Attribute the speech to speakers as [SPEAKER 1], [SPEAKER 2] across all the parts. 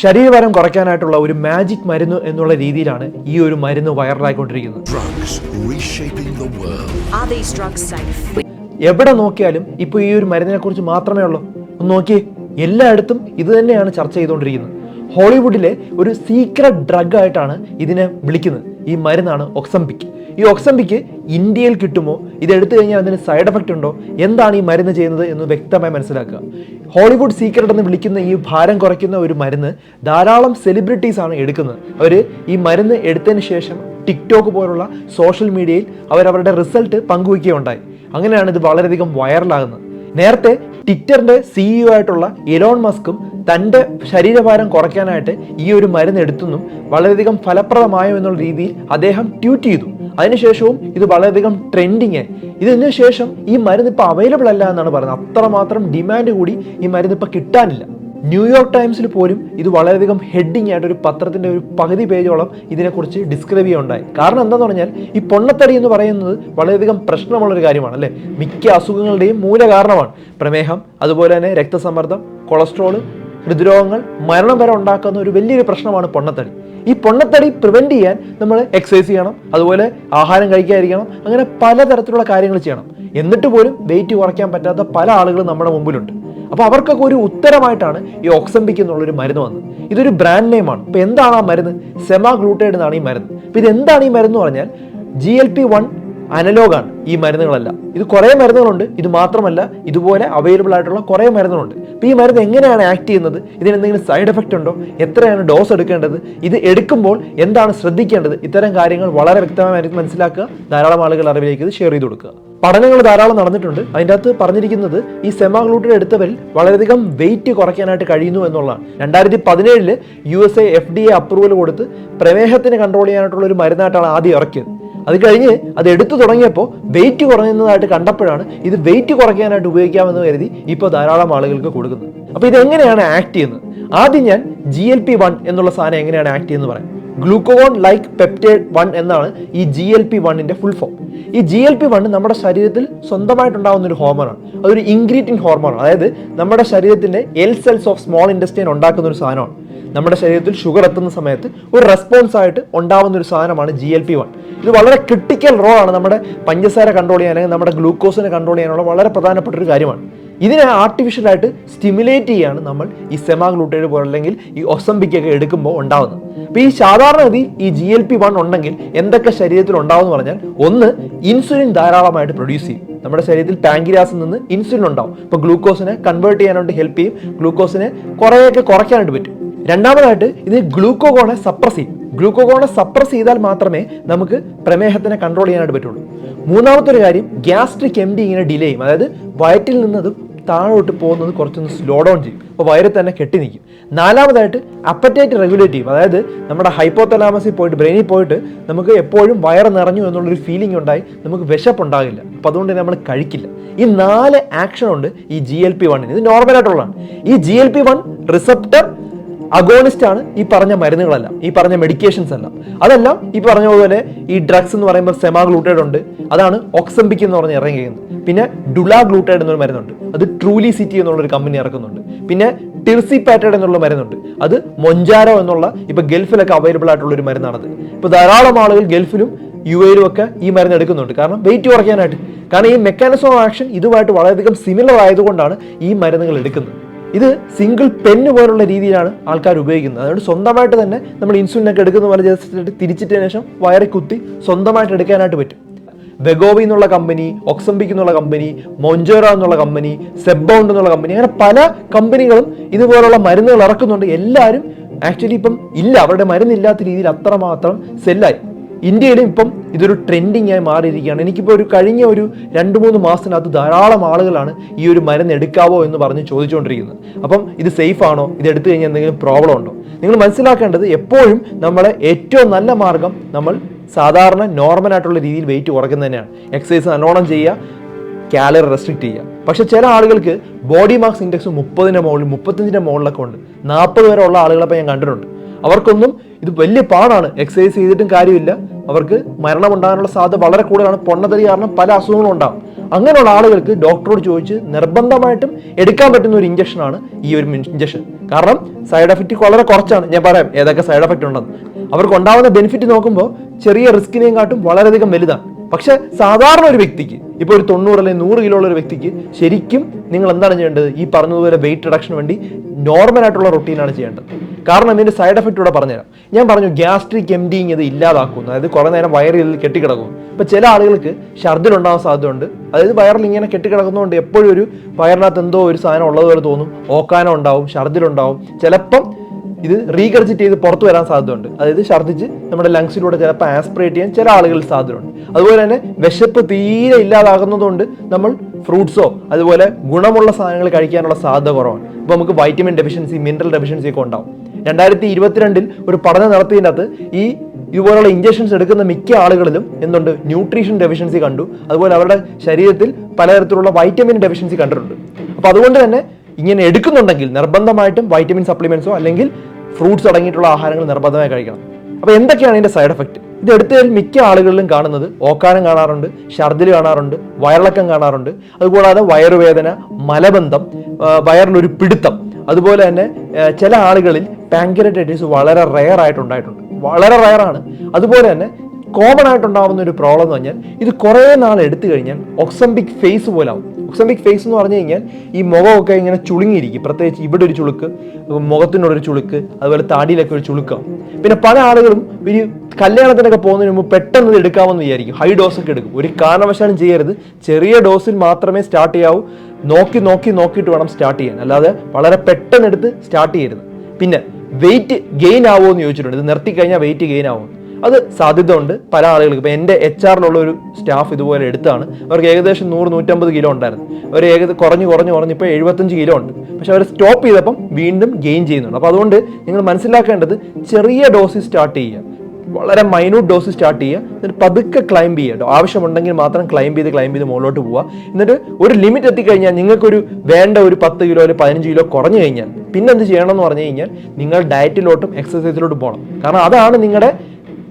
[SPEAKER 1] ശരീരഭാരം കുറയ്ക്കാനായിട്ടുള്ള ഒരു മാജിക് മരുന്ന് എന്നുള്ള രീതിയിലാണ് ഈ ഒരു മരുന്ന് വൈറലായിക്കൊണ്ടിരിക്കുന്നത്? എവിടെ നോക്കിയാലും ഇപ്പോൾ ഈ ഒരു മരുന്നിനെ കുറിച്ച് മാത്രമേ ഉള്ളൂ. ഒന്ന് നോക്കിയേ എല്ലായിടത്തും ഇത് തന്നെയാണ് ചർച്ച ചെയ്തുകൊണ്ടിരിക്കുന്നത്. ഹോളിവുഡിലെ ഒരു സീക്രട്ട് ഡ്രഗ് ആയിട്ടാണ് ഇതിനെ വിളിക്കുന്നത്. ഈ മരുന്നാണ് ഒക്സംപിക് ഈ ഒക്സംപിക്ക് ഇന്ത്യയിൽ കിട്ടുമോ? ഇത് എടുത്തു കഴിഞ്ഞാൽ അതിന് സൈഡ് എഫക്റ്റ് ഉണ്ടോ? എന്താണ് ഈ മരുന്ന് ചെയ്യുന്നത് എന്ന് വ്യക്തമായി മനസ്സിലാക്കുക. ഹോളിവുഡ് സീക്രട്ട് എന്ന് വിളിക്കുന്ന ഈ ഭാരം കുറയ്ക്കുന്ന ഒരു മരുന്ന് ധാരാളം സെലിബ്രിറ്റീസ് ആണ് എടുക്കുന്നത്. അവർ ഈ മരുന്ന് എടുത്തതിന് ശേഷം ടിക്ടോക്ക് പോലുള്ള സോഷ്യൽ മീഡിയയിൽ അവരവരുടെ റിസൾട്ട് പങ്കുവയ്ക്കുകയുണ്ടായി അങ്ങനെയാണ് ഇത് വളരെയധികം വൈറലാകുന്നത് നേരത്തെ ട്വിറ്ററിന്റെ സിഇഒ ആയിട്ടുള്ള എലോൺ മസ്കും തന്റെ ശരീരഭാരം കുറയ്ക്കാനായിട്ട് ഈ ഒരു മരുന്ന് എടുത്തെന്നും വളരെയധികം ഫലപ്രദമായോ എന്നുള്ള രീതിയിൽ അദ്ദേഹം ട്വീറ്റ് ചെയ്തു. അതിനുശേഷവും ഇത് വളരെയധികം ട്രെൻഡിങ് ഇതിനുശേഷം ഇതിന് ശേഷം ഈ മരുന്ന് ഇപ്പോൾ അവൈലബിൾ അല്ല എന്നാണ് പറയുന്നത്. അത്രമാത്രം ഡിമാൻഡ് കൂടി ഈ മരുന്ന് ഇപ്പോൾ കിട്ടാനില്ല. ന്യൂയോർക്ക് ടൈംസിൽ പോലും ഇത് വളരെയധികം ഹെഡിങ് ആയിട്ട് ഒരു പത്രത്തിന്റെ ഒരു പകുതി പേജോളം ഇതിനെക്കുറിച്ച് ഡിസ്ക്രൈബ് ചെയ്യുകയുണ്ടായി. കാരണം എന്താന്ന് പറഞ്ഞാൽ ഈ പൊണ്ണത്തടി എന്ന് പറയുന്നത് വളരെയധികം പ്രശ്നമുള്ളൊരു കാര്യമാണ് അല്ലേ? മിക്ക അസുഖങ്ങളുടെയും മൂല കാരണമാണ് പ്രമേഹം അതുപോലെ തന്നെ രക്തസമ്മർദ്ദം കൊളസ്ട്രോൾ ഹൃദ്രോഗങ്ങൾ മരണം വരെ ഉണ്ടാക്കുന്ന ഒരു വലിയൊരു പ്രശ്നമാണ് പൊണ്ണത്തടി. ഈ പൊണ്ണത്തടി പ്രിവെന്റ് ചെയ്യാൻ നമ്മൾ എക്സസൈസ് ചെയ്യണം അതുപോലെ ആഹാരം കഴിക്കാതിരിക്കണം അങ്ങനെ പലതരത്തിലുള്ള കാര്യങ്ങൾ ചെയ്യണം. എന്നിട്ട് പോലും വെയിറ്റ് കുറയ്ക്കാൻ പറ്റാത്ത പല ആളുകളും നമ്മുടെ മുമ്പിലുണ്ട്. അപ്പോൾ അവർക്കൊക്കെ ഒരു ഉത്തരമായിട്ടാണ് ഈ ഓക്സംബിക് എന്നുള്ളൊരു മരുന്ന് വന്നത്. ഇതൊരു ബ്രാൻഡ് നെയിമാണ് അപ്പോൾ എന്താണ് ആ മരുന്ന്? സെമാ ഗ്ലൂട്ടേഡ് എന്നാണ് ഈ മരുന്ന്. അപ്പോൾ ഇത് എന്താണ് ഈ മരുന്ന് പറഞ്ഞാൽ ജി എൽ പി വൺ അനലോഗാണ് ഈ മരുന്നുകളെല്ലാം. ഇത് കുറേ മരുന്നുകളുണ്ട്. ഇത് മാത്രമല്ല ഇതുപോലെ അവൈലബിൾ ആയിട്ടുള്ള കുറേ മരുന്നുകളുണ്ട്. അപ്പോൾ ഈ മരുന്ന് എങ്ങനെയാണ് ആക്ട് ചെയ്യുന്നത്? ഇതിന് എന്തെങ്കിലും സൈഡ് എഫക്റ്റ് ഉണ്ടോ? എത്രയാണ് ഡോസ് എടുക്കേണ്ടത്? ഇത് എടുക്കുമ്പോൾ എന്താണ് ശ്രദ്ധിക്കേണ്ടത്? ഇത്തരം കാര്യങ്ങൾ വളരെ വ്യക്തമായി മനസ്സിലാക്കുക. ധാരാളം ആളുകൾ അറിവിലേക്ക് ഇത് ഷെയർ ചെയ്ത് കൊടുക്കുക. പഠനങ്ങൾ ധാരാളം നടന്നിട്ടുണ്ട്. അതിന്റെ അകത്ത് പറഞ്ഞിരിക്കുന്നത് ഈ സെമാഗ്ലൂട്ടിൻ എടുത്തവരിൽ വളരെയധികം വെയിറ്റ് കുറയ്ക്കാനായിട്ട് കഴിയുന്നു എന്നുള്ളതാണ്. രണ്ടായിരത്തി പതിനേഴിൽ U S A F D A approval കൊടുത്ത് പ്രമേഹത്തിന് കൺട്രോൾ ചെയ്യാനായിട്ടുള്ള ഒരു മരുന്നായിട്ടാണ് ആദ്യം ഇറക്കിയത്. അത് കഴിഞ്ഞ് അത് എടുത്തു തുടങ്ങിയപ്പോൾ വെയിറ്റ് കുറയുന്നതായിട്ട് കണ്ടപ്പോഴാണ് ഇത് വെയിറ്റ് കുറയ്ക്കാനായിട്ട് ഉപയോഗിക്കാമെന്ന് കരുതി ഇപ്പോൾ ധാരാളം ആളുകൾക്ക് കൊടുക്കുന്നത്. അപ്പോൾ ഇത് എങ്ങനെയാണ് ആക്ട് ചെയ്യുന്നത്? ആദ്യം ഞാൻ ജി എൽ പി വൺ എന്നുള്ള സാധനം എങ്ങനെയാണ് ആക്ട് ചെയ്യുന്നത് പറയാം. ഗ്ലൂക്കോൺ ലൈക്ക് പെപ്റ്റൈഡ് വൺ എന്നാണ് ഈ ജി എൽ പി വണ്ണിന്റെ ഫുൾ ഫോം ഈ ജി എൽ പി വൺ നമ്മുടെ ശരീരത്തിൽ സ്വന്തമായിട്ടുണ്ടാകുന്ന ഒരു ഹോർമോണാണ് അതൊരു ഇൻഗ്രീഡിയൻ ഹോർമോണാണ് അതായത് നമ്മുടെ ശരീരത്തിന്റെ L cells of small intestine ഉണ്ടാക്കുന്ന ഒരു സാധനമാണ്. നമ്മുടെ ശരീരത്തിൽ ഷുഗർ എത്തുന്ന സമയത്ത് ഒരു റെസ്പോൺസ് ആയിട്ട് ഉണ്ടാവുന്ന ഒരു സാധനമാണ് ജി എൽ പി വൺ ഇത് വളരെ ക്രിട്ടിക്കൽ റോൾ ആണ് നമ്മുടെ പഞ്ചസാര കൺട്രോൾ ചെയ്യാൻ അല്ലെങ്കിൽ നമ്മുടെ ഗ്ലൂക്കോസിനെ കൺട്രോൾ ചെയ്യാനുള്ള വളരെ പ്രധാനപ്പെട്ട ഒരു കാര്യമാണ്. ഇതിനെ ആർട്ടിഫിഷ്യലായിട്ട് സ്റ്റിമുലേറ്റ് ചെയ്യാണ് നമ്മൾ ഈ സെമാഗ്ലൂട്ടൈഡ് പോലെ അല്ലെങ്കിൽ ഈ ഒസംബിക്കൊക്കെ എടുക്കുമ്പോൾ ഉണ്ടാവുന്നത്. അപ്പോൾ ഈ സാധാരണഗതിയിൽ ഈ ജി എൽ പി വൺ ഉണ്ടെങ്കിൽ എന്തൊക്കെ ശരീരത്തിൽ ഉണ്ടാവും എന്ന് പറഞ്ഞാൽ ഒന്ന് ഇൻസുലിൻ ധാരാളമായിട്ട് പ്രൊഡ്യൂസ് ചെയ്യും. നമ്മുടെ ശരീരത്തിൽ പാങ്കിരാസിൽ നിന്ന് ഇൻസുലിൻ ഉണ്ടാവും. ഇപ്പോൾ ഗ്ലൂക്കോസിനെ കൺവേർട്ട് ചെയ്യാനായിട്ട് ഹെൽപ്പ് ചെയ്യും. ഗ്ലൂക്കോസിനെ കുറേയൊക്കെ കുറയ്ക്കാനായിട്ട് പറ്റും. രണ്ടാമതായിട്ട് ഇത് ഗ്ലൂക്കോഗോണെ സപ്രസ് ചെയ്യും. ഗ്ലൂക്കോഗോണെ സപ്രസ് ചെയ്താൽ മാത്രമേ നമുക്ക് പ്രമേഹത്തിനെ കൺട്രോൾ ചെയ്യാനായിട്ട് പറ്റുള്ളൂ. മൂന്നാമത്തെ ഒരു കാര്യം ഗ്യാസ്ട്രിക് എം ഡി ഇങ്ങനെ ഡിലേ ചെയ്യും. അതായത് വയറ്റിൽ നിന്നത് താഴോട്ട് പോകുന്നത് കുറച്ചൊന്ന് സ്ലോ ഡൗൺ ചെയ്യും. അപ്പോൾ വയറ് തന്നെ കെട്ടി നിൽക്കും. നാലാമതായിട്ട് അപ്പറ്റൈറ്റ് റെഗുലേറ്റ് ചെയ്യും. അതായത് നമ്മുടെ ഹൈപ്പോത്തലാമസിൽ പോയിട്ട് ബ്രെയിനിൽ പോയിട്ട് നമുക്ക് എപ്പോഴും വയറ് നിറഞ്ഞു എന്നുള്ളൊരു ഫീലിംഗ് ഉണ്ടായി നമുക്ക് വിശപ്പുണ്ടാകില്ല. അപ്പോൾ അതുകൊണ്ട് തന്നെ നമ്മൾ കഴിക്കില്ല. ഈ നാല് ആക്ഷൻ ഉണ്ട് ഈ ജി എൽ പി വണ്ണിന് ഇത് നോർമലായിട്ടുള്ളതാണ് ഈ G L P one receptor agonist ആണ് ഈ പറഞ്ഞ മരുന്നുകളെല്ലാം ഈ പറഞ്ഞ മെഡിക്കേഷൻസ് എല്ലാം. അതെല്ലാം ഈ പറഞ്ഞ പോലെ ഈ ഡ്രഗ്സ് എന്ന് പറയുമ്പോൾ സെമാ സെമാഗ്ലൂട്ടൈഡ് ഉണ്ട്. അതാണ് ഓക്സംബിക് എന്ന് പറഞ്ഞ് ഇറങ്ങിയിരിക്കുന്നത്. പിന്നെ ഡുലാ ഗ്ലൂട്ടേഡ് എന്നൊരു മരുന്നുണ്ട്. അത് ട്രൂലി സിറ്റി എന്നുള്ളൊരു കമ്പനി ഇറക്കുന്നുണ്ട്. പിന്നെ ടിർസി പാറ്റേഡ് എന്നുള്ള മരുന്നുണ്ട്. അത് മൊഞ്ചാരോ എന്നുള്ള ഇപ്പൊ ഗൾഫിലൊക്കെ അവൈലബിൾ ആയിട്ടുള്ള ഒരു മരുന്നാണത്. ഇപ്പൊ ധാരാളം ആളുകൾ ഗൾഫിലും യു എയിലും ഒക്കെ ഈ മരുന്ന് എടുക്കുന്നുണ്ട്. കാരണം വെയിറ്റ് കുറയ്ക്കാനായിട്ട്. കാരണം ഈ മെക്കാനിസം ഓഫ് ആക്ഷൻ ഇതുമായിട്ട് വളരെയധികം സിമിലർ ആയതുകൊണ്ടാണ് ഈ മരുന്നുകൾ എടുക്കുന്നത്. ഇത് സിംഗിൾ പെന്ന് പോലുള്ള രീതിയിലാണ് ആൾക്കാർ ഉപയോഗിക്കുന്നത്. അതുകൊണ്ട് സ്വന്തമായിട്ട് തന്നെ നമ്മൾ ഇൻസുലിനൊക്കെ എടുക്കുന്ന പോലെ ജസ്റ്റ് തിരിച്ചിട്ടതിന് ശേഷം വയറി കുത്തി സ്വന്തമായിട്ട് എടുക്കാനായിട്ട് പറ്റും. വെഗോവി എന്നുള്ള കമ്പനി ഒക്സംബിക് എന്നുള്ള കമ്പനി മൊഞ്ചോറ എന്നുള്ള കമ്പനി സെബൗണ്ട് എന്നുള്ള കമ്പനി അങ്ങനെ പല കമ്പനികളും ഇതുപോലുള്ള മരുന്നുകൾ ഇറക്കുന്നുണ്ട്. എല്ലാവരും ആക്ച്വലി ഇപ്പം ഇല്ല. അവരുടെ മരുന്നില്ലാത്ത രീതിയിൽ അത്രമാത്രം സെല്ലായി ഇന്ത്യയിലും ഇപ്പം ഇതൊരു ട്രെൻഡിങ് ആയി മാറിയിരിക്കുകയാണ്. എനിക്കിപ്പോൾ ഒരു കഴിഞ്ഞ ഒരു രണ്ട് മൂന്ന് മാസത്തിനകത്ത് ധാരാളം ആളുകളാണ് ഈ ഒരു മരുന്ന് എടുക്കാവോ എന്ന് പറഞ്ഞ് ചോദിച്ചുകൊണ്ടിരിക്കുന്നത് അപ്പം ഇത് സേഫ് ആണോ? ഇത് എടുത്തു കഴിഞ്ഞാൽ എന്തെങ്കിലും പ്രോബ്ലം ഉണ്ടോ? നിങ്ങൾ മനസ്സിലാക്കേണ്ടത് എപ്പോഴും നമ്മളെ ഏറ്റവും നല്ല മാർഗം നമ്മൾ സാധാരണ നോർമൽ ആയിട്ടുള്ള രീതിയിൽ വെയിറ്റ് കുറയ്ക്കുന്നത് തന്നെയാണ്. എക്സസൈസ് നല്ലോണം ചെയ്യുക കാലറി റെസ്ട്രിക്ട് ചെയ്യുക. പക്ഷെ ചില ആളുകൾക്ക് ബോഡി മാസ് ഇൻഡെക്സ് മുപ്പതിന്റെ മുകളിൽ മുപ്പത്തഞ്ചിന്റെ മുകളിലൊക്കെ ഉണ്ട്. നാൽപ്പത് വരെ ഉള്ള ആളുകളെ ഞാൻ കണ്ടിട്ടുണ്ട്. അവർക്കൊന്നും ഇത് വലിയ പാടാണ്. എക്സസൈസ് ചെയ്തിട്ടും കാര്യമില്ല. അവർക്ക് മരണം ഉണ്ടാകാനുള്ള സാധ്യത വളരെ കൂടുതലാണ്. പൊണ്ണതരി കാരണം പല അസുഖങ്ങളും ഉണ്ടാകും അങ്ങനെയുള്ള ആളുകൾക്ക് ഡോക്ടറോട് ചോദിച്ച് നിർബന്ധമായിട്ടും എടുക്കാൻ പറ്റുന്ന ഒരു ഇഞ്ചക്ഷനാണ് ഈ ഒരു ഇഞ്ചക്ഷൻ കാരണം സൈഡ് എഫക്റ്റ് വളരെ കുറച്ചാണ്. ഞാൻ പറയാം ഏതൊക്കെ സൈഡ് എഫക്റ്റ് ഉണ്ടെന്ന്. അവർക്ക് ഉണ്ടാകുന്ന ബെനിഫിറ്റ് നോക്കുമ്പോൾ ചെറിയ റിസ്കിനെയും കാട്ടും വളരെയധികം വലുതാണ്. പക്ഷെ സാധാരണ ഒരു വ്യക്തിക്ക് ഇപ്പോൾ ഒരു തൊണ്ണൂറ് അല്ലെങ്കിൽ നൂറ് കിലോ ഉള്ള ഒരു വ്യക്തിക്ക് ശരിക്കും നിങ്ങൾ എന്താണ് ചെയ്യേണ്ടത്? ഈ പറഞ്ഞതുപോലെ വെയിറ്റ് റിഡക്ഷന് വേണ്ടി നോർമൽ ആയിട്ടുള്ള റൊട്ടീനാണ് ചെയ്യേണ്ടത്. കാരണം ഇതിന്റെ സൈഡ് എഫക്റ്റ് ഇവിടെ പറഞ്ഞുതരാം. ഞാൻ പറഞ്ഞു ഗ്യാസ്ട്രിക് എംഡിങ് ഇത് ഇല്ലാതാക്കുന്നു. അതായത് കുറേ നേരം വയറിൽ കെട്ടിക്കിടക്കും ഇപ്പൊ ചില ആളുകൾക്ക് ഛർദ്ദിലുണ്ടാവാൻ സാധ്യതയുണ്ട്. അതായത് വയറിൽ ഇങ്ങനെ കെട്ടിക്കിടക്കുന്നതുകൊണ്ട് എപ്പോഴും ഒരു വയറിനകത്ത് എന്തോ ഒരു സാധനം ഉള്ളതുപോലെ തോന്നും. ഓക്കാനം ഉണ്ടാവും ഛർദ്ദിലുണ്ടാവും ചിലപ്പം ഇത് റീകർജിറ്റ് ചെയ്ത് പുറത്തു വരാൻ സാധ്യതയുണ്ട്. അതായത് ഛർദ്ദിച്ച് നമ്മുടെ ലങ്സിലൂടെ ചിലപ്പോൾ ആസ്പിറേറ്റ് ചെയ്യാൻ ചില ആളുകൾ സാധ്യതയുണ്ട്. അതുപോലെ തന്നെ വിശപ്പ് തീരെ ഇല്ലാതാകുന്നതുകൊണ്ട് നമ്മൾ ഫ്രൂട്ട്സോ അതുപോലെ ഗുണമുള്ള സാധനങ്ങൾ കഴിക്കാനുള്ള സാധ്യത കുറവാണ്. ഇപ്പോൾ നമുക്ക് വൈറ്റമിൻ ഡെഫിഷ്യൻസി മിനറൽ ഡെഫിഷ്യൻസി ഒക്കെ ഉണ്ടാവും. രണ്ടായിരത്തി ഇരുപത്തിരണ്ടിൽ ഒരു പഠനം നടത്തിയതിന്റെ അകത്ത് ഈ ഇതുപോലുള്ള ഇഞ്ചക്ഷൻസ് എടുക്കുന്ന മിക്ക ആളുകളിലും എന്തുണ്ട്? ന്യൂട്രീഷൻ ഡെഫിഷ്യൻസി കണ്ടു. അതുപോലെ അവരുടെ ശരീരത്തിൽ പലതരത്തിലുള്ള വൈറ്റമിൻ ഡെഫിഷ്യൻസി കണ്ടിട്ടുണ്ട്. അപ്പോൾ അതുകൊണ്ട് തന്നെ ഇങ്ങനെ എടുക്കുന്നുണ്ടെങ്കിൽ നിർബന്ധമായിട്ടും വൈറ്റമിൻ സപ്ലിമെന്റ്സോ അല്ലെങ്കിൽ ഫ്രൂട്ട്സ് അടങ്ങിയിട്ടുള്ള ആഹാരങ്ങൾ നിർബന്ധമായി കഴിക്കണം. അപ്പോൾ എന്തൊക്കെയാണ് ഇതിന്റെ സൈഡ് എഫക്റ്റ് ഇത് എടുത്തതിൽ മിക്ക ആളുകളിലും കാണുന്നത് ഓക്കാനം കാണാറുണ്ട് ഛർദിൽ കാണാറുണ്ട് വയറിളക്കം കാണാറുണ്ട്. അതുകൂടാതെ വയറുവേദന മലബന്ധം വയറിനൊരു പിടുത്തം. അതുപോലെ തന്നെ ചില ആളുകളിൽ പാങ്ക്രറ്റൈറ്റിസ് വളരെ റെയർ ആയിട്ടുണ്ടായിട്ടുണ്ട്. വളരെ റെയറാണ് അതുപോലെ തന്നെ കോമൺ ആയിട്ടുണ്ടാകുന്ന ഒരു പ്രോബ്ലം എന്ന് പറഞ്ഞാൽ ഇത് കുറേ നാൾ എടുത്തു കഴിഞ്ഞാൽ ഒക്സംബിക് ഫേസ് പോലെ ആവും. ഒക്സംബിക് ഫേസ് എന്ന് പറഞ്ഞു കഴിഞ്ഞാൽ ഈ മുഖമൊക്കെ ഇങ്ങനെ ചുളുങ്ങിയിരിക്കും. പ്രത്യേകിച്ച് ഇവിടെ ഒരു ചുളുക്ക് മുഖത്തിനോടൊരു ചുളുക്ക് അതുപോലെ താടിയിലൊക്കെ ഒരു ചുളുക്കാവും. പിന്നെ പല ആളുകളും ഒരു കല്യാണത്തിനൊക്കെ പോകുന്നതിന് മുമ്പ് പെട്ടെന്ന് എടുക്കാമെന്ന് വിചാരിക്കും. ഹൈ ഡോസ് ഒക്കെ എടുക്കും. ഒരു കാരണവശാലും ചെയ്യരുത്. ചെറിയ ഡോസിൽ മാത്രമേ സ്റ്റാർട്ട് ചെയ്യാവൂ. നോക്കി നോക്കി നോക്കിയിട്ട് വേണം സ്റ്റാർട്ട് ചെയ്യാൻ. അല്ലാതെ വളരെ പെട്ടെന്ന് എടുത്ത് സ്റ്റാർട്ട് ചെയ്യരുത്. പിന്നെ വെയിറ്റ് ഗെയിൻ ആവുമോ എന്ന് ചോദിച്ചിട്ടുണ്ട്. ഇത് നിർത്തി കഴിഞ്ഞാൽ വെയിറ്റ് ഗെയിൻ ആവും. അത് സാധ്യത ഉണ്ട് പല ആളുകൾക്ക്. ഇപ്പം എന്റെ എച്ച് ആറിലുള്ള ഒരു സ്റ്റാഫ് ഇതുപോലെ എടുത്താണ്. അവർക്ക് ഏകദേശം നൂറ് നൂറ്റമ്പത് കിലോ ഉണ്ടായിരുന്നു. അവർ ഏകദേശം കുറഞ്ഞ് കുറഞ്ഞ് കുറഞ്ഞ് ഇപ്പോൾ എഴുപത്തഞ്ച് കിലോ ഉണ്ട്. പക്ഷെ അവർ സ്റ്റോപ്പ് ചെയ്തപ്പം വീണ്ടും ഗെയിൻ ചെയ്യുന്നുണ്ട്. അപ്പോൾ അതുകൊണ്ട് നിങ്ങൾ മനസ്സിലാക്കേണ്ടത് ചെറിയ ഡോസിൽ സ്റ്റാർട്ട് ചെയ്യുക. വളരെ മൈന്യൂട്ട് ഡോസ് സ്റ്റാർട്ട് ചെയ്യുക. എന്നിട്ട് പതുക്കെ ക്ലൈംബ് ചെയ്യുക ആവശ്യമുണ്ടെങ്കിൽ മാത്രം ക്ലൈംബ് ചെയ്ത് ക്ലൈംബ് ചെയ്ത് മുകളിലോട്ട് പോവുക. എന്നിട്ട് ഒരു ലിമിറ്റ് എത്തിക്കഴിഞ്ഞാൽ നിങ്ങൾക്കൊരു വേണ്ട ഒരു പത്ത് കിലോ അല്ലെങ്കിൽ പതിനഞ്ച് കിലോ കുറഞ്ഞു കഴിഞ്ഞാൽ പിന്നെ എന്ത് ചെയ്യണം എന്ന് പറഞ്ഞു കഴിഞ്ഞാൽ നിങ്ങൾ ഡയറ്റിലോട്ടും എക്സസൈസിലോട്ടും പോകണം. കാരണം അതാണ് നിങ്ങളുടെ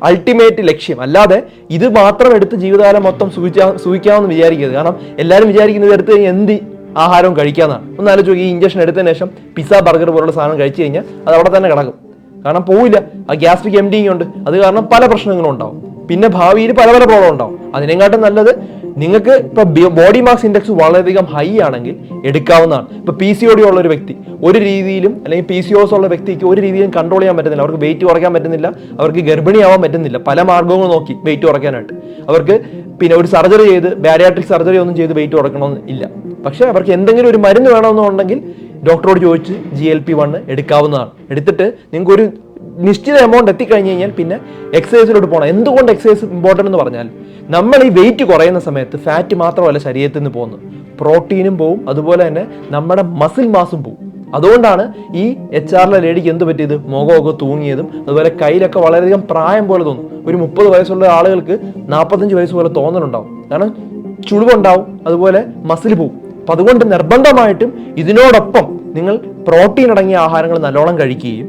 [SPEAKER 1] അൾട്ടിമേറ്റ് ലക്ഷ്യം. അല്ലാതെ ഇത് മാത്രം എടുത്ത് ജീവിതകാലം മൊത്തം സൂചിച്ചാ സൂഹിക്കാമെന്ന് വിചാരിക്കരുത്. കാരണം എല്ലാവരും വിചാരിക്കുന്നത് എടുത്ത് കഴിഞ്ഞാൽ എന്ത് ആഹാരവും കഴിക്കാമെന്നാണ് ഒന്ന് ഈ ഇഞ്ചക്ഷൻ എടുത്തതിന് ശേഷം പിസ്സ ബർഗർ പോലുള്ള സാധനം കഴിച്ചു കഴിഞ്ഞാൽ അത് അവിടെ തന്നെ കിടക്കും. കാരണം പോവില്ല. ആ ഗ്യാസ്ട്രിക് എം ഉണ്ട്. അത് കാരണം പല പ്രശ്നങ്ങളും ഉണ്ടാവും. പിന്നെ ഭാവിയിൽ പല പല പ്രോബ്ലം ഉണ്ടാവും. അതിനെക്കാട്ടും നല്ലത് നിങ്ങൾക്ക് ഇപ്പൊ ബോഡി മാസ് ഇൻഡെക്സ് വളരെയധികം ഹൈ ആണെങ്കിൽ എടുക്കാവുന്നതാണ്. ഇപ്പൊ പി സി ഒ ഡി ഉള്ള ഒരു വ്യക്തി ഒരു രീതിയിലും അല്ലെങ്കിൽ പി സി ഒസ് ഉള്ള വ്യക്തിക്ക് ഒരു രീതിയിലും കൺട്രോൾ ചെയ്യാൻ പറ്റുന്നില്ല. അവർക്ക് വെയിറ്റ് കുറയ്ക്കാൻ പറ്റുന്നില്ല. അവർക്ക് ഗർഭിണിയാവാൻ പറ്റുന്നില്ല. പല മാർഗങ്ങളും നോക്കി വെയിറ്റ് കുറയ്ക്കാനായിട്ട്. അവർക്ക് പിന്നെ ഒരു സർജറി ചെയ്ത് ബാരിയാട്രിക് സർജറി ഒന്നും ചെയ്ത് വെയിറ്റ് കുറയ്ക്കണമെന്ന് ഇല്ല. പക്ഷേ അവർക്ക് എന്തെങ്കിലും ഒരു മരുന്ന് വേണമെന്നുണ്ടെങ്കിൽ ഡോക്ടറോട് ചോദിച്ച് ജി എൽ പി വണ്ണ് എടുക്കാവുന്നതാണ്. എടുത്തിട്ട് നിങ്ങൾക്ക് ഒരു നിശ്ചിത എമൗണ്ട് എത്തിക്കഴിഞ്ഞ് കഴിഞ്ഞാൽ പിന്നെ എക്സസൈസിലോട്ട് പോകണം എന്തുകൊണ്ട് എക്സസൈസ് ഇമ്പോർട്ടന്റ് എന്ന് പറഞ്ഞാൽ നമ്മൾ ഈ വെയിറ്റ് കുറയുന്ന സമയത്ത് ഫാറ്റ് മാത്രമല്ല ശരീരത്തിൽ നിന്ന് പോകുന്നത്. പ്രോട്ടീനും പോവും. അതുപോലെ തന്നെ നമ്മുടെ മസിൽ മാസും പോവും. അതുകൊണ്ടാണ് ഈ എച്ച് ആറിലെ ലേഡിക്ക് എന്ത് പറ്റിയത്? മുഖമൊക്കെ തൂങ്ങിയതും അതുപോലെ കയ്യിലൊക്കെ വളരെയധികം പ്രായം പോലെ തോന്നും. ഒരു മുപ്പത് വയസ്സുള്ള ആളുകൾക്ക് നാൽപ്പത്തഞ്ച് വയസ്സ് പോലെ തോന്നലുണ്ടാവും. കാരണം ചുളിവുണ്ടാവും അതുപോലെ മസിൽ പോവും. അപ്പം അതുകൊണ്ട് നിർബന്ധമായിട്ടും ഇതിനോടൊപ്പം നിങ്ങൾ പ്രോട്ടീൻ അടങ്ങിയ ആഹാരങ്ങൾ നല്ലോണം കഴിക്കുകയും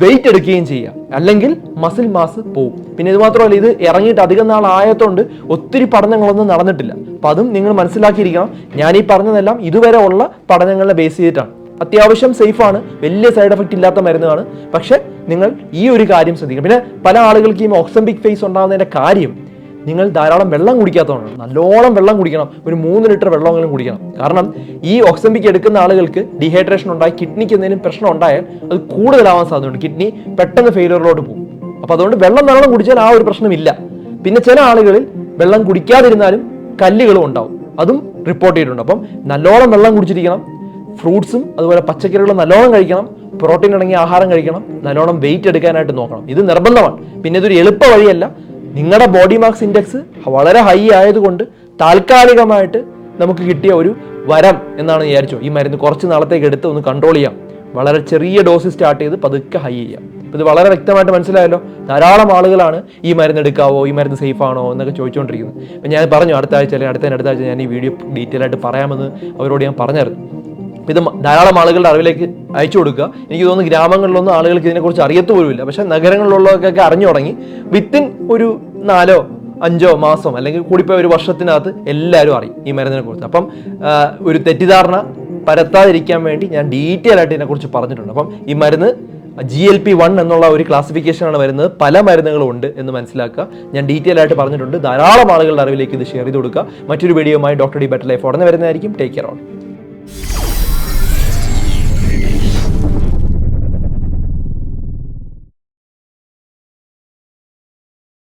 [SPEAKER 1] വെയിറ്റ് എടുക്കുകയും ചെയ്യാം അല്ലെങ്കിൽ മസിൽ മാസ് പോവും. പിന്നെ ഇത് മാത്രമല്ല ഇത് ഇറങ്ങിയിട്ട് അധികം നാൾ ആയതുകൊണ്ട് ഒത്തിരി പഠനങ്ങളൊന്നും നടന്നിട്ടില്ല. അപ്പം അതും നിങ്ങൾ മനസ്സിലാക്കിയിരിക്കണം. ഞാൻ ഈ പറഞ്ഞതെല്ലാം ഇതുവരെ ഉള്ള പഠനങ്ങളെ ബേസ് ചെയ്തിട്ടാണ്. അത്യാവശ്യം സേഫാണ് വലിയ സൈഡ് എഫക്റ്റ് ഇല്ലാത്ത മരുന്നാണ് പക്ഷെ നിങ്ങൾ ഈ ഒരു കാര്യം ശ്രദ്ധിക്കണം. പിന്നെ പല ആളുകൾക്ക് ഈ ഓക്സംബിക് ഫേസ് ഉണ്ടാകുന്നതിന്റെ കാര്യം നിങ്ങൾ ധാരാളം വെള്ളം കുടിക്കാത്തതുകൊണ്ടാണ് നല്ലോണം വെള്ളം കുടിക്കണം ഒരു മൂന്ന് ലിറ്റർ വെള്ളമെങ്കിലും കുടിക്കണം. കാരണം ഈ ഓക്സംബിക്ക് എടുക്കുന്ന ആളുകൾക്ക് ഡീഹൈഡ്രേഷൻ ഉണ്ടായി കിഡ്നിക്ക് എന്തെങ്കിലും പ്രശ്നം ഉണ്ടായാൽ അത് കൂടുതലാവാൻ സാധ്യതയുണ്ട്. കിഡ്നി പെട്ടെന്ന് ഫെയിലിയറിലോട്ട് പോകും. അപ്പോൾ അതുകൊണ്ട് വെള്ളം നല്ലോണം കുടിച്ചാൽ ആ ഒരു പ്രശ്നമില്ല. പിന്നെ ചില ആളുകളിൽ വെള്ളം കുടിക്കാതിരുന്നാലും കല്ലുകളും ഉണ്ടാവും. അതും റിപ്പോർട്ട് ചെയ്തിട്ടുണ്ട്. അപ്പം നല്ലോണം വെള്ളം കുടിച്ചിരിക്കണം ഫ്രൂട്ട്സും അതുപോലെ പച്ചക്കറികളും നല്ലോണം കഴിക്കണം പ്രോട്ടീൻ അടങ്ങിയ ആഹാരം കഴിക്കണം നല്ലോണം വെയിറ്റ് എടുക്കാനായിട്ട് നോക്കണം. ഇത് നിർബന്ധമാണ്. പിന്നെ ഇതൊരു എളുപ്പ വഴിയല്ല. നിങ്ങളുടെ ബോഡി മാസ് ഇൻഡെക്സ് വളരെ ഹൈ ആയതുകൊണ്ട് താൽക്കാലികമായിട്ട് നമുക്ക് കിട്ടിയ ഒരു വരം എന്നാണ് വിചാരിച്ചോ ഈ മരുന്ന് കുറച്ച് നാളത്തേക്ക് എടുത്ത് ഒന്ന് കൺട്രോൾ ചെയ്യാം. വളരെ ചെറിയ ഡോസ് സ്റ്റാർട്ട് ചെയ്ത് പതുക്കെ ഹൈ ചെയ്യാം. ഇത് വളരെ വ്യക്തമായിട്ട് മനസ്സിലായല്ലോ? ധാരാളം ആളുകളാണ് ഈ മരുന്ന് എടുക്കാവോ ഈ മരുന്ന് സേഫ് ആണോ എന്നൊക്കെ ചോദിച്ചുകൊണ്ടിരിക്കുന്നത് ഞാൻ പറഞ്ഞു അടുത്ത ആഴ്ച അല്ലെങ്കിൽ അടുത്ത അടുത്ത ആഴ്ച ഞാൻ ഈ വീഡിയോ ഡീറ്റെയിൽ ആയിട്ട് പറയാമെന്ന് അവരോട് ഞാൻ പറഞ്ഞായിരുന്നു. ഇത് ധാരാളം ആളുകളുടെ അറിവിലേക്ക് അയച്ചു കൊടുക്കുക. എനിക്ക് തോന്നുന്നു ഗ്രാമങ്ങളിലൊന്നും ആളുകൾക്ക് ഇതിനെക്കുറിച്ച് അറിയത്തു പോലുമില്ല. പക്ഷെ നഗരങ്ങളിലുള്ളവർക്കൊക്കെ അറിഞ്ഞു തുടങ്ങി. വിത്തിൻ ഒരു നാലോ അഞ്ചോ മാസം അല്ലെങ്കിൽ കൂടിപ്പോയ ഒരു വർഷത്തിനകത്ത് എല്ലാവരും അറിയും ഈ മരുന്നിനെ കുറിച്ച് അപ്പം ഒരു തെറ്റിദ്ധാരണ പരത്താതിരിക്കാൻ വേണ്ടി ഞാൻ ഡീറ്റെയിൽ ആയിട്ട് ഇതിനെക്കുറിച്ച് പറഞ്ഞിട്ടുണ്ട്. അപ്പം ഈ മരുന്ന് ജി എൽ പി വൺ എന്നുള്ള ഒരു ക്ലാസിഫിക്കേഷനാണ് വരുന്നത്. പല മരുന്നുകളും ഉണ്ട് എന്ന് മനസ്സിലാക്കുക. ഞാൻ ഡീറ്റെയിൽ ആയിട്ട് പറഞ്ഞിട്ടുണ്ട്. ധാരാളം ആളുകളുടെ അറിവിലേക്ക് ഇത് ഷെയർ ചെയ്ത് കൊടുക്കുക. മറ്റൊരു വീഡിയോയുമായി ഡോക്ടർ ഡി ബെറ്റർ ലൈഫ് ഉടനെ വരുന്നതായിരിക്കും. Take care on